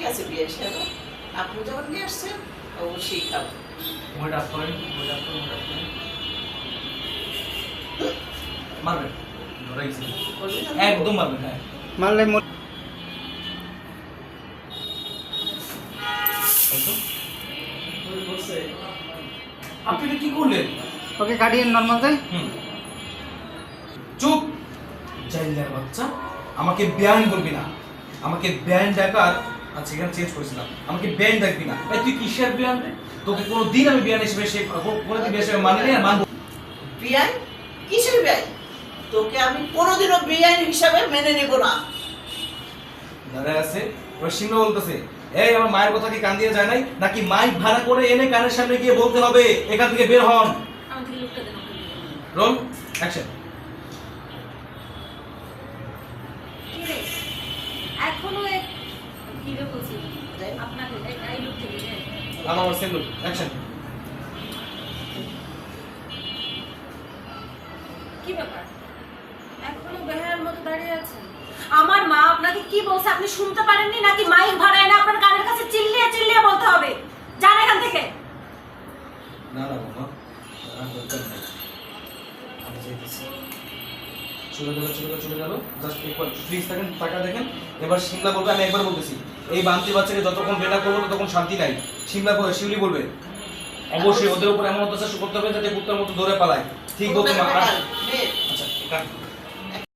ঠিক আছে? বিয়ে সাহেব আপনি যখন নিয়ে আসছেন অবশ্যই খাব। ওয়েট আপ করেন ওয়েট আপ করেন ওয়েট আপ করেন। মারবেন? ধরে গেছি। বলবেন না? একদম মারবেন হ্যাঁ। মারলে আপনি কি করলেন? ওকে কাটিয়ে নর্মাল হুম। চুপ! জাইলার বাচ্চা আমাকে ব্যান বলবি না। আমাকে ব্যান ডাকার আচ্ছা এখানে চেঞ্জ করেছিলাম। আমাকে ব্যান ডাকবি না। এই তুই কিসের ব্যান রে? তোকে কোনো দিন আমি ব্যান হিসেবে সে কোনোদিন ব্যান হিসেবে মানি না মানবো। বিয়াই কিসের বিয়াই তোকে আমি কোনোদিনও বিয়াই হিসাবে মেনে নেব না। দাঁড়ায় আছে ওই সিংহ বলতেছে এই আমার মায়ের কথা কি কান দিয়ে যায় নাই? নাকি মাইক ভাড়া করে এনে কানের সামনে গিয়ে বলতে হবে? এখান থেকে বের হন। দেন দেন। রোল অ্যাকশন কি বলছি? আপনাকে এই- এই থেকে আমার সেম লুক অ্যাকশন কি ব্যাপার? এখনও বেহার মতো দাঁড়িয়ে আছেন? আমার মা আপনাকে কি বলছে আপনি শুনতে পারেননি? নাকি মাইক ভাড়ায় না আপনার কানের কাছে চিল্লিয়ে চিল্লিয়ে বলতে হবে? যান এখান থেকে। না না বাবা দরকার নাই। আমি যাইতেছি। চলে গেল চলে গেল চলে গেল। জাস্ট একবার প্লিজ থাকেন টাকা দেখেন। এবার সিমলা বলবে আমি একবার বলতেছি। এই বান্তি বাচ্চাকে যতক্ষণ বেলা করব ততক্ষণ শান্তি নাই। শিমলা শিউলি বলবে। অবশ্যই ওদের উপর এমন অত্যাচার করতে হবে যাতে কুত্তার মতো ধরে পালায়। ঠিক বলতো মা আচ্ছা এটা